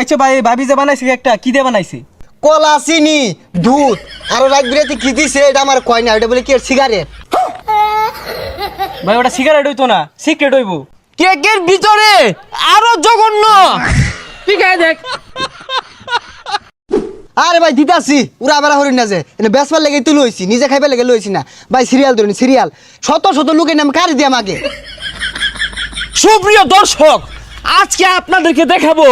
আচ্ছা ভাই ভাবি যে বানাইছে একটা কি দিয়ে বানাইছে? কলা চিনি দুধ আর কি দিছে এটা আমার কয় না এটা বলে কি সিগারেট ভাই ওটা সিগারেট হইতো না সিক্রেট হইবো। কেকের ভিতরে আরও জঘন্য। দেখ? আরে ভাই দিতাছি উড়া বেড়া হরিণ না যে এনে বেসবার লেগে তুই লইছি নিজে খাইবার লেগে লইছি না। ভাই সিরিয়াল ধরুন সিরিয়াল শত শত লোকের নাম কারি দিয়ে আমাকে সুপ্রিয় দর্শক আজকে আপনাদেরকে দেখাবো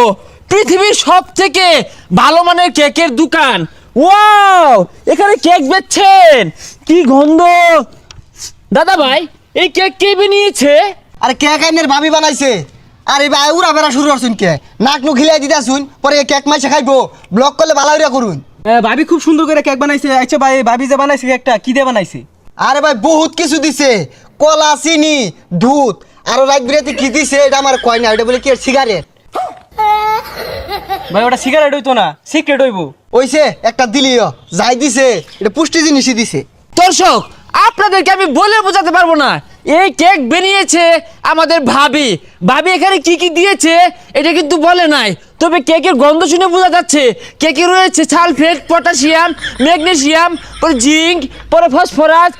পৃথিবীর সব থেকে ভালো মানের কেকের দোকান। ওয়াও! এখানে কেক বেচছেন। কি গন্ধ! দাদা ভাই এই কেক কে বানিয়েছে? আরে কেক আইনের ভাবি বানাইছে। আরে ভাই উড়া বেড়া শুরু করছুন কে? নাক নু খিলাই দিতাছুন পরে এই কেক মাইছে খাইবো। ব্লক করলে ভালো হইরা করুন। আহ, ভাবি খুব সুন্দর করে কেক বানাইছে। আচ্ছা ভাই ভাবি যে বানাইছে একটা কি দিয়ে বানাইছে? আরে ভাই বহুত কিছু দিছে। কলা চিনি দুধ। আর রাত বিরাতে কি দিছে এটা আমার কয় না এটা বলে কি সিগারেট ভাই, ওটা সিগারেট হইতো না সিক্রেট হইবো। ওইছে, একটা দিলিও, যাই দিছে, এটা পুষ্টি জিনিসই দিছে। দর্শক, আপনাদেরকে আমি বলে বোঝাতে পারব না, এই কেক বানিয়েছে আমাদের ভাবি। ভাবি এখানে কি কি দিয়েছে, এটা কিন্তু বলে নাই। তবে কেকের গন্ধ শুনে বোঝা যাচ্ছে কেকে রয়েছে সালফেট, পটাশিয়াম ম্যাগনেসিয়াম পরে জিঙ্ক, পরে ফসফরাস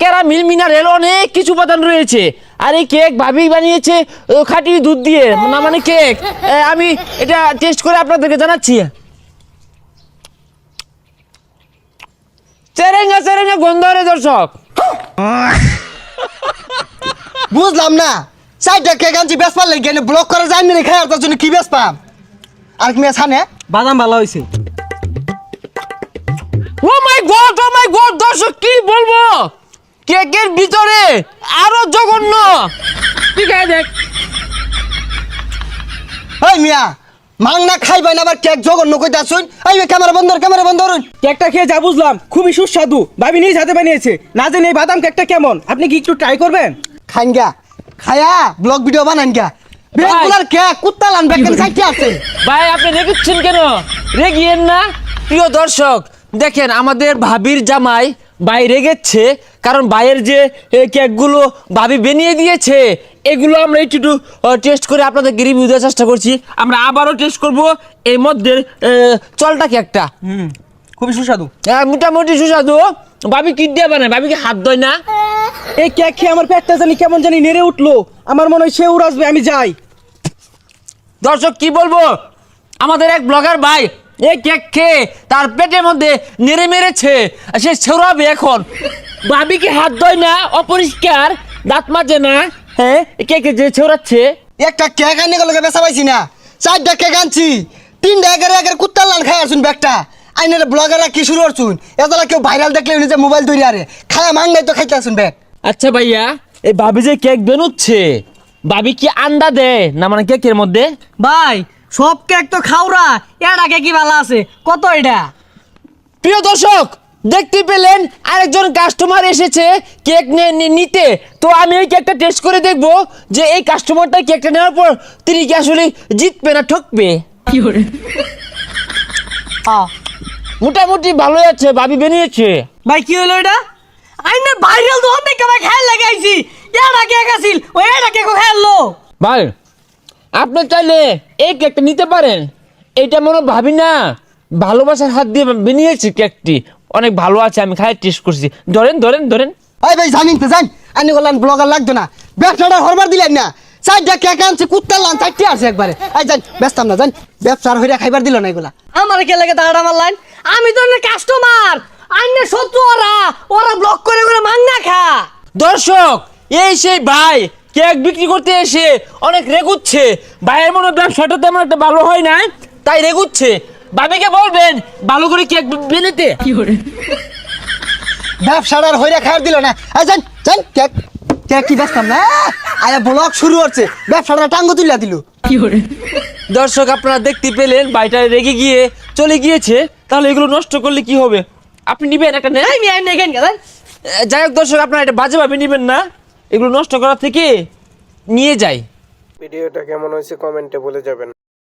ক্যারামিল, মিনারেল, অনেক কিছু উপাদান রয়েছে। আর এই কেক ভাবি বানিয়েছে ও, খাঁটি দুধ দিয়ে। না মানে কেক। আমি এটা টেস্ট করে আপনাদেরকে জানাচ্ছি। চেরেঙ্গা চেরেঙ্গা গন্ধ রে দর্শক। বুঝলাম না। চারটা কেক আনছি বেসপার লেগে ব্লক করা যায় না খাই তার জন্য কি আর কি ছানে বাদাম ভালো হয়েছে। ও মাই গড ও মাই গড দর্শক কি বলব? কেকের ভিতরে আরও জঘন্য। ঠিক আছে দেখ। এই মিয়া মাংনা খাইবাই না আবার কেক জঘন্য কইতা শুন এই ক্যামেরা বন্ধ ক্যামেরা বন্ধ করুন কেকটা খেয়ে যা বুঝলাম। খুবই সুস্বাদু। ভাবি নিজ হাতে বানিয়েছে। না জানি এই বাদাম কেকটা কেমন? আপনি কি একটু ট্রাই করবেন? খাইন গা খায়া ব্লগ ভিডিও বানান গা বেগুলার কেক কুত্তা লান বেকেন সাইটে আছে? ভাই আপনি রেগুচ্ছেন কেন? রেগিয়েন না। প্রিয় দর্শক দেখেন আমাদের ভাবির জামাই ভাই রেগেচ্ছে কারণ ভাইয়ের যে কেকগুলো ভাবি বানিয়ে দিয়েছে এগুলো আমরা একটু একটু টেস্ট করে আপনাদেরকে রিভিউ দেওয়ার চেষ্টা করছি। আমরা আবারও টেস্ট করব এই মধ্যে চলটা কেকটা। হুম খুবই সুস্বাদু। হ্যাঁ, মোটামুটি সুস্বাদু। ভাবি কি দিয়ে বানায়? ভাবি কি হাত ধয় না। এই কেক খেয়ে আমার পেটটা জানি কেমন জানি নেড়ে উঠল। আমার মনে হয় সে উড়াসবে আমি যাই। দর্শক কি বলব? আমাদের এক ব্লগার ভাই এই কেক খেয়ে তার পেটের মধ্যে নেড়ে মেরেছে। আর সে ছেড়াবে এখন। ভাবি কি হাত ধয় না অপরিষ্কার দাঁত মাজে না। হ্যাঁ কেকে যে ছেড়াচ্ছে। একটা কেক আইনে গেলে বেচা পাইছি না। চারটা কেক আনছি। তিনটা এগারো এগারো কুত্তা লান খাই আসুন ব্যাগটা। আইনের ব্লগাররা কি শুরু করছুন? এতলা কেউ ভাইরাল দেখলে নিজে মোবাইল তৈরি আরে। খায়া মাংনাই তো খাইতে আসুন ব্যাগ। আচ্ছা ভাইয়া এই ভাবি যে কেক বেনুচ্ছে ভাবি কি আন্ডা দেয়? না মানে কেকের মধ্যে? ভাই সব কেক তো খাওরা এটা কেক কি ভালো আছে? কত এটা? প্রিয় দর্শক দেখতে পেলেন আরেকজন কাস্টমার এসেছে কেক নে- নে- নিতে। তো আমি এই কেকটা টেস্ট করে দেখব যে এই কাস্টমারটা কেকটা নেওয়ার পর তিনি কি আসলে জিতবে না ঠকবে। মোটামুটি ভালোই আছে ভাবি বেরিয়েছে। ভাই কি হলো এটা? আইনের ভাইরাল তো অনেক ভাই খেয়াল লাগাইছি। এটা কেক আছিল ও এটা কেক খেললো ভাই আপনি চাইলে এই কেকটা নিতে পারেন। এটা মনে ভাবি না। ভালোবাসার হাত দিয়ে বানিয়েছে কেকটি। অনেক ভালো আছে আমি খাই টেস্ট করছি। ধরেন ধরেন ধরেন। এই ভাই জানিন তো জান আইনে গেলাম ব্লগার লাগতো না। ব্যবসাটা হরবার দিলেন না। চারটা কেক আনছি কুত্তা লান চারটে আছে একবারে। এই জান ব্যস্তাম না জান। ব্যবসার হইরা খাইবার দিল না এগুলা। আমার কে লাগে দাঁড়া মারলাইন আমি তো কাস্টমার আইনের শত্রু ওরা। ওরা ব্লক করে করে মাংনা খা। দর্শক এই সেই ভাই কেক বিক্রি করতে এসে অনেক রেগুচ্ছে। ভাইয়ের মনে হয় ব্যবসাটা তেমন একটা ভালো হয় না তাই রেগুচ্ছে। ভাবিকে বলবেন ভালো করে কেক বেনেতে ব্যবসাটার হইরা খাইবার দিল না। এই কেক কেক কি ব্যস্তাম না? আয়া ব্লগ শুরু হচ্ছে ব্যবসাটা টাঙ্গ তুলিয়া দিল। দর্শক আপনারা দেখতে পেলেন ভাইটা রেগে গিয়ে চলে গিয়েছে। তাহলে এগুলো নষ্ট করলে কি হবে? আপনি নিবেন একটা আইন যাই হোক দর্শক আপনারা এটা বাজেভাবে নিবেন না। এগুলো নষ্ট করা থেকে নিয়ে যাই। ভিডিওটা কেমন হয়েছে কমেন্টে বলে যাবেন।